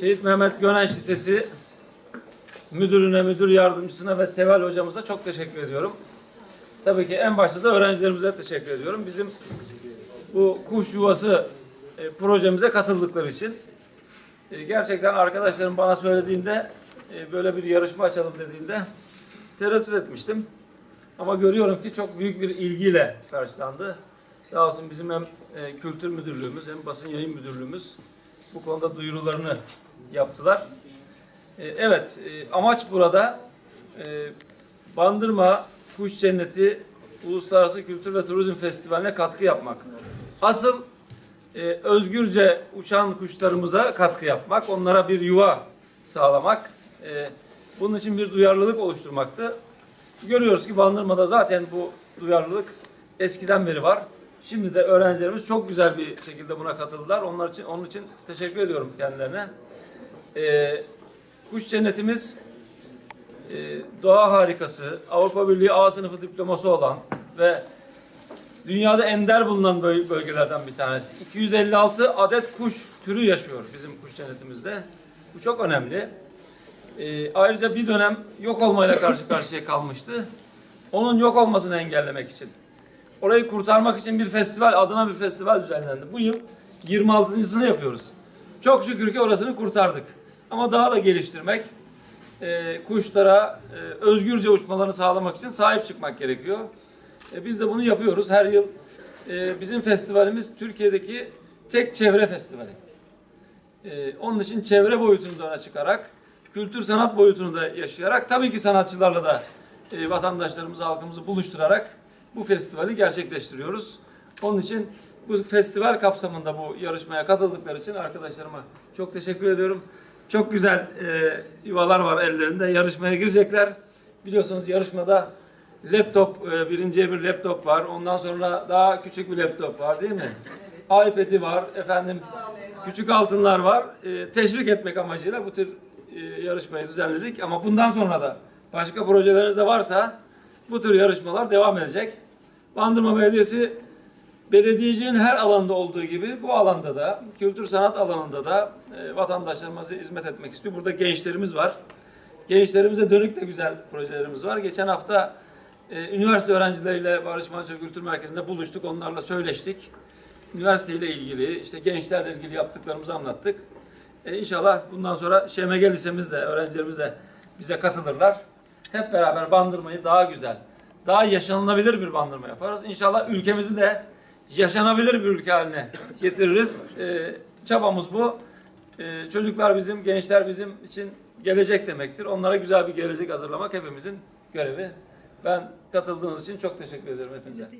Şehit Mehmet Gönen Lisesi müdürüne, müdür yardımcısına ve Seval hocamıza çok teşekkür ediyorum. Tabii ki en başta da öğrencilerimize teşekkür ediyorum. Bizim bu kuş yuvası e, projemize katıldıkları için. E, gerçekten arkadaşlarım bana söylediğinde e, böyle bir yarışma açalım dediğinde tereddüt etmiştim. Ama görüyorum ki çok büyük bir ilgiyle karşılandı. Sağ olsun bizim hem e, kültür müdürlüğümüz hem basın yayın müdürlüğümüz bu konuda duyurularını yaptılar. E, evet, e, amaç burada e, Bandırma Kuş Cenneti Uluslararası Kültür ve Turizm Festivali'ne katkı yapmak. Asıl e, özgürce uçan kuşlarımıza katkı yapmak, onlara bir yuva sağlamak, e, bunun için bir duyarlılık oluşturmaktı. Görüyoruz ki Bandırma'da zaten bu duyarlılık eskiden beri var. Şimdi de öğrencilerimiz çok güzel bir şekilde buna katıldılar. Onlar için onun için teşekkür ediyorum kendilerine. Ee, kuş cennetimiz e, doğa harikası, Avrupa Birliği A sınıfı diploması olan ve dünyada ender bulunan böl- bölgelerden bir tanesi. 256 adet kuş türü yaşıyor bizim kuş cennetimizde. Bu çok önemli. Ee, ayrıca bir dönem yok olmayla karşı karşıya kalmıştı. Onun yok olmasını engellemek için. Orayı kurtarmak için bir festival, adına bir festival düzenlendi. Bu yıl 26.sını yapıyoruz. Çok şükür ki orasını kurtardık. Ama daha da geliştirmek, e, kuşlara e, özgürce uçmalarını sağlamak için sahip çıkmak gerekiyor. E, biz de bunu yapıyoruz. Her yıl e, bizim festivalimiz Türkiye'deki tek çevre festivali. Ee, onun için çevre boyutunu da öne çıkarak, kültür sanat boyutunu da yaşayarak, tabii ki sanatçılarla da e, vatandaşlarımızı, halkımızı buluşturarak bu festivali gerçekleştiriyoruz. Onun için bu festival kapsamında bu yarışmaya katıldıkları için arkadaşlarıma çok teşekkür ediyorum. Çok güzel e, yuvalar var ellerinde. Yarışmaya girecekler. Biliyorsunuz yarışmada laptop, e, birinciye bir laptop var. Ondan sonra daha küçük bir laptop var değil mi? iPad'i var. Efendim küçük altınlar var. E, teşvik etmek amacıyla bu tür e, yarışmayı düzenledik. Ama bundan sonra da başka projeleriniz de varsa bu tür yarışmalar devam edecek. Bandırma Belediyesi belediyeciliğin her alanda olduğu gibi bu alanda da kültür sanat alanında da e, vatandaşlarımıza hizmet etmek istiyor. Burada gençlerimiz var. Gençlerimize dönük de güzel projelerimiz var. Geçen hafta e, üniversite öğrencileriyle Barış Manço Kültür Merkezi'nde buluştuk. Onlarla söyleştik. Üniversiteyle ilgili, işte gençlerle ilgili yaptıklarımızı anlattık. E, inşallah bundan sonra ŞMG Lisemiz de, öğrencilerimiz de bize katılırlar. Hep beraber bandırmayı daha güzel, daha yaşanılabilir bir bandırma yaparız. İnşallah ülkemizi de yaşanabilir bir ülke haline getiririz. E, çabamız bu. E, çocuklar bizim, gençler bizim için gelecek demektir. Onlara güzel bir gelecek hazırlamak hepimizin görevi. Ben katıldığınız için çok teşekkür ediyorum hepinize.